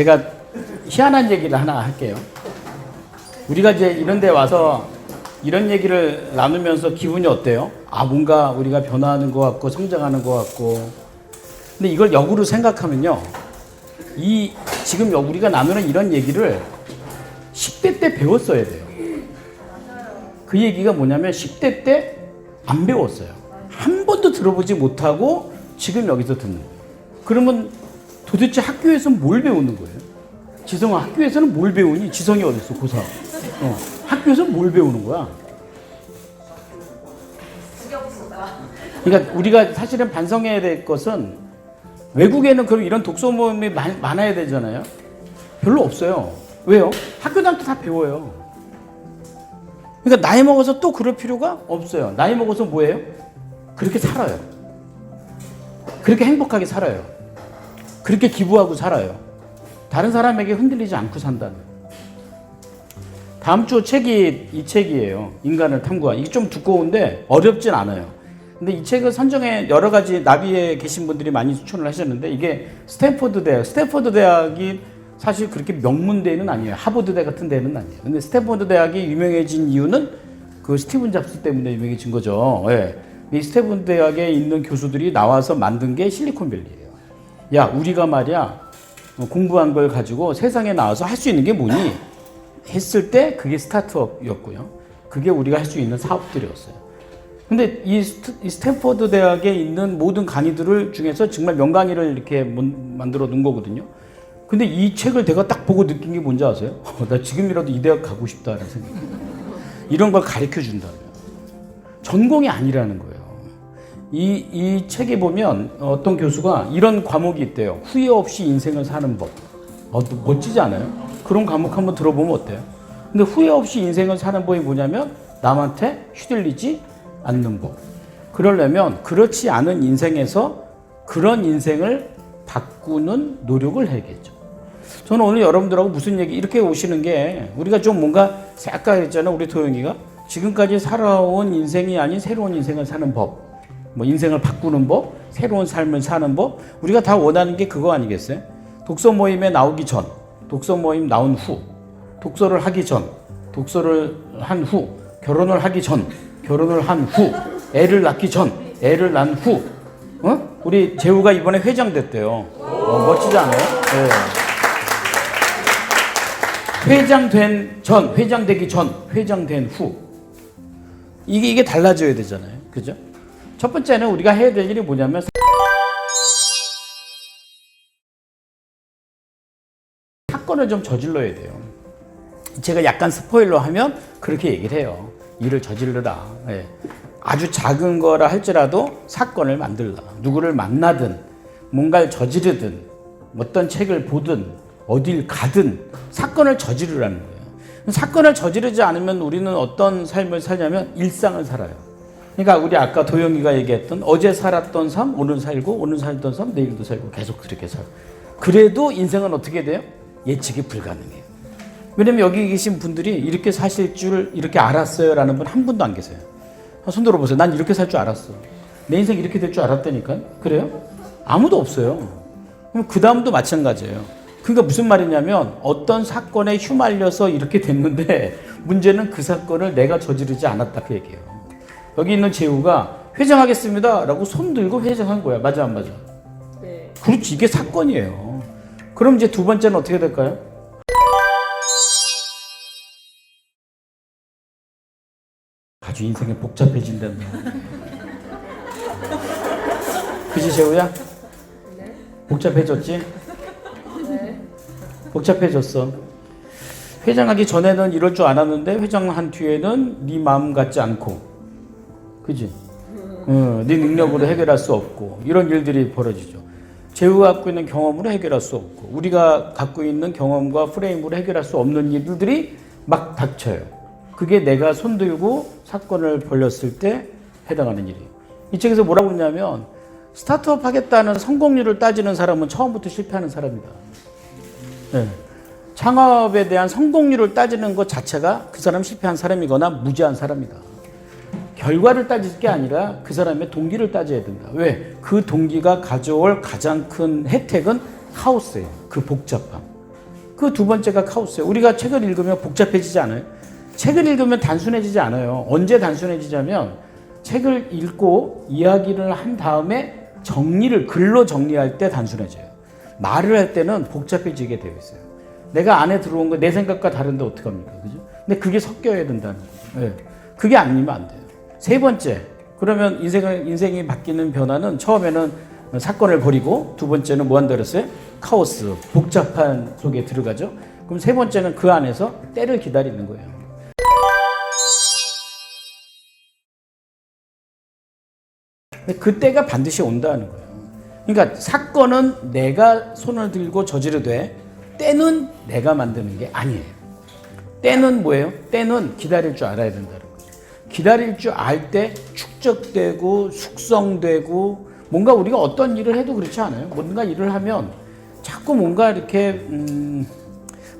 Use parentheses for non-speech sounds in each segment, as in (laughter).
제가 희한한 얘기를 하나 할게요. 우리가 이제 이런 데 와서 이런 얘기를 나누면서 기분이 어때요? 아, 뭔가 우리가 변화하는 것 같고 성장하는 것 같고. 근데 이걸 역으로 생각하면요. 이 지금 우리가 나누는 이런 얘기를 10대 때 배웠어야 돼요. 그 얘기가 뭐냐면 10대 때 안 배웠어요. 한 번도 들어보지 못하고 지금 여기서 듣는 거예요. 그러면 도대체 학교에서 뭘 배우는 거예요? 지성아 학교에서는 뭘 배우니? 지성이 어딨어 고3 어, 학교에서 뭘 배우는 거야? 그러니까 우리가 사실은 반성해야 될 것은 외국에는 그럼 이런 독서 모임이 많, 많아야 되잖아요. 별로 없어요. 왜요? 학교 다닐 때다 배워요. 그러니까 나이 먹어서 또 그럴 필요가 없어요. 나이 먹어서 뭐예요? 그렇게 살아요. 그렇게 행복하게 살아요. 그렇게 기부하고 살아요. 다른 사람에게 흔들리지 않고 산다는. 다음 주 책이 이 책이에요. 인간을 탐구한. 이게 좀 두꺼운데 어렵진 않아요. 근데 이 책을 선정해 여러 가지 나비에 계신 분들이 많이 추천을 하셨는데 이게 스탠포드 대학, 스탠포드 대학이 사실 그렇게 명문대는 아니에요. 하버드대 같은 데는 아니에요. 근데 스탠포드 대학이 유명해진 이유는 그 스티븐 잡스 때문에 유명해진 거죠. 예. 이 스탠포드 대학에 있는 교수들이 나와서 만든 게 실리콘밸리예요. 야, 우리가 말이야 어, 공부한 걸 가지고 세상에 나와서 할 수 있는 게 뭐니? 했을 때 그게 스타트업이었고요. 그게 우리가 할 수 있는 사업들이었어요. 근데 이, 스탠퍼드 대학에 있는 모든 강의들을 중에서 정말 명강의를 이렇게 만들어 놓은 거거든요. 근데 이 책을 내가 딱 보고 느낀 게 뭔지 아세요? 어, (laughs) 나 지금이라도 이 대학 가고 싶다는 생각. 이런 걸 가르쳐 준다면. 전공이 아니라는 거예요. 이, 이 책에 보면 어떤 교수가 이런 과목이 있대요. 후회 없이 인생을 사는 법. 어, 또 멋지지 않아요? 그런 과목 한번 들어보면 어때요? 근데 후회 없이 인생을 사는 법이 뭐냐면 남한테 휘둘리지 않는 법. 그러려면 그렇지 않은 인생에서 그런 인생을 바꾸는 노력을 해야겠죠. 저는 오늘 여러분들하고 무슨 얘기 이렇게 오시는 게 우리가 좀 뭔가 아까 했잖아 우리 도영이가 지금까지 살아온 인생이 아닌 새로운 인생을 사는 법, 뭐 인생을 바꾸는 법, 새로운 삶을 사는 법 우리가 다 원하는 게 그거 아니겠어요? 독서 모임에 나오기 전, 독서 모임 나온 후, 독서를 하기 전, 독서를 한 후, 결혼을 하기 전, 결혼을 한 후, 애를 낳기 전, 애를 낳은 후, 어? 우리 재우가 이번에 회장 됐대요. 어, 멋지지 않아요? 네. 회장 된 전, 회장 되기 전, 회장 된 후. 이게, 이게 달라져야 되잖아요. 그죠? 첫 번째는 우리가 해야 될 일이 뭐냐면 사건을 좀 저질러야 돼요. 제가 약간 스포일러 하면 그렇게 얘기를 해요. 일을 저질러라. 예. 아주 작은 거라 할지라도 사건을 만들라. 누구를 만나든 뭔가를 저지르든 어떤 책을 보든 어딜 가든 사건을 저지르라는 거예요. 사건을 저지르지 않으면 우리는 어떤 삶을 살냐면 일상을 살아요. 그러니까 우리 아까 도영이가 얘기했던 어제 살았던 삶, 오늘 살고 오늘 살던 삶, 내일도 살고 계속 그렇게 살고. 그래도 인생은 어떻게 돼요? 예측이 불가능해요. 왜냐면 여기 계신 분들이 이렇게 사실 줄 이렇게 알았어요 라는 분 한 분도 안 계세요. 아, 손 들어보세요. 난 이렇게 살 줄 알았어. 내 인생 이렇게 될 줄 알았다니까. 그래요? 아무도 없어요. 그럼 그 다음도 마찬가지예요. 그러니까 무슨 말이냐면 어떤 사건에 휘말려서 이렇게 됐는데 (laughs) 문제는 그 사건을 내가 저지르지 않았다 그 얘기예요. 여기 있는 재우가 회장하겠습니다라고 손 들고 회장한 거야. 맞아 안 맞아? 네. 그렇지 이게 사건이에요. 그럼 이제 두 번째는 어떻게 될까요? 아주 인생이 복잡해진단다. (laughs) 그지 재우야? 복잡해졌지? 복잡해졌어. 회장하기 전에는 이럴 줄 알았는데 회장한 뒤에는 네 마음 같지 않고, 그지? 어, 네 능력으로 해결할 수 없고 이런 일들이 벌어지죠. 재우가 갖고 있는 경험으로 해결할 수 없고 우리가 갖고 있는 경험과 프레임으로 해결할 수 없는 일들이 막 닥쳐요. 그게 내가 손들고 사건을 벌렸을 때 해당하는 일이에요. 이 책에서 뭐라고 했냐면 스타트업 하겠다는 성공률을 따지는 사람은 처음부터 실패하는 사람이다. 네. 창업에 대한 성공률을 따지는 것 자체가 그 사람 실패한 사람이거나 무지한 사람이다. 결과를 따질 게 아니라 그 사람의 동기를 따져야 된다. 왜? 그 동기가 가져올 가장 큰 혜택은 카오스예요. 그 복잡함. 그 두 번째가 카오스예요. 우리가 책을 읽으면 복잡해지지 않아요. 책을 읽으면 단순해지지 않아요. 언제 단순해지냐면 책을 읽고 이야기를 한 다음에 정리를 글로 정리할 때 단순해져요. 말을 할 때는 복잡해지게 되어 있어요. 내가 안에 들어온 거 내 생각과 다른데 어떡합니까? 그죠? 근데 그게 섞여야 된다는 거죠. 예. 그게 아니면 안 돼요. 세 번째, 그러면 인생을, 인생이 바뀌는 변화는 처음에는 사건을 버리고 두 번째는 뭐 한다 그랬어요? 카오스, 복잡한 속에 들어가죠. 그럼 세 번째는 그 안에서 때를 기다리는 거예요. 그때가 반드시 온다는 거예요. 그러니까 사건은 내가 손을 들고 저지르되 때는 내가 만드는 게 아니에요. 때는 뭐예요? 때는 기다릴 줄 알아야 된다는 거예요. 기다릴 줄 알 때 축적되고 숙성되고 뭔가 우리가 어떤 일을 해도 그렇지 않아요? 뭔가 일을 하면 자꾸 뭔가 이렇게 음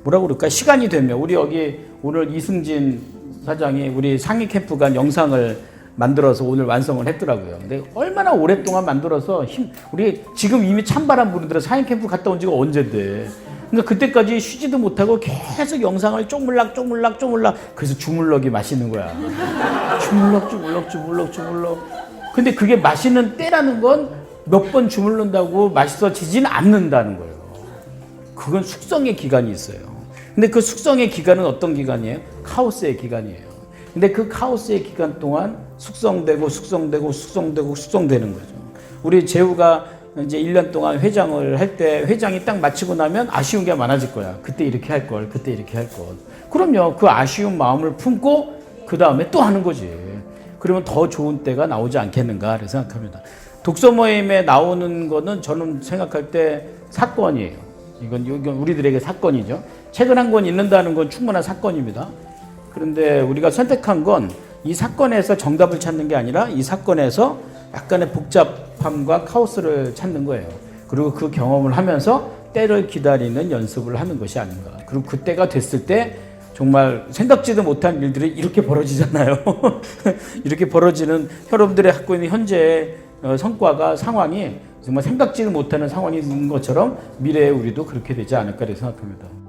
뭐라고 그럴까 시간이 되면 우리 여기 오늘 이승진 사장이 우리 상위 캠프 간 영상을 만들어서 오늘 완성을 했더라고요. 근데 얼마나 오랫동안 만들어서 힘 우리 지금 이미 찬바람 부는데 상위 캠프 갔다 온 지가 언젠데. 그러니까 그때까지 쉬지도 못하고 계속 영상을 쪼물락 쪼물락 쪼물락 그래서 주물럭이 맛있는 거야. 주물럭 주물럭 주물럭 주물럭. 근데 그게 맛있는 때라는 건 몇 번 주물른다고 맛있어지진 않는다는 거예요. 그건 숙성의 기간이 있어요. 근데 그 숙성의 기간은 어떤 기간이에요? 카오스의 기간이에요. 근데 그 카오스의 기간 동안 숙성되고 숙성되고 숙성되고 숙성되는 거죠. 우리 재우가 이제 1년 동안 회장을 할 때 회장이 딱 마치고 나면 아쉬운 게 많아질 거야. 그때 이렇게 할 걸, 그때 이렇게 할 걸. 그럼요. 그 아쉬운 마음을 품고 그 다음에 또 하는 거지. 그러면 더 좋은 때가 나오지 않겠는가 를 생각합니다. 독서 모임에 나오는 거는 저는 생각할 때 사건이에요. 이건, 이건 우리들에게 사건이죠. 책을 한 권 읽는다는 건 충분한 사건입니다. 그런데 우리가 선택한 건 이 사건에서 정답을 찾는 게 아니라 이 사건에서 약간의 복잡 함과 카오스를 찾는 거예요. 그리고 그 경험을 하면서 때를 기다리는 연습을 하는 것이 아닌가. 그리고 그때가 됐을 때 정말 생각지도 못한 일들이 이렇게 벌어지잖아요. (laughs) 이렇게 벌어지는 여러분들이 갖고 있는 현재의 어, 성과가 상황이 정말 생각지도 못하는 상황인 것처럼 미래에 우리도 그렇게 되지 않을까 생각합니다.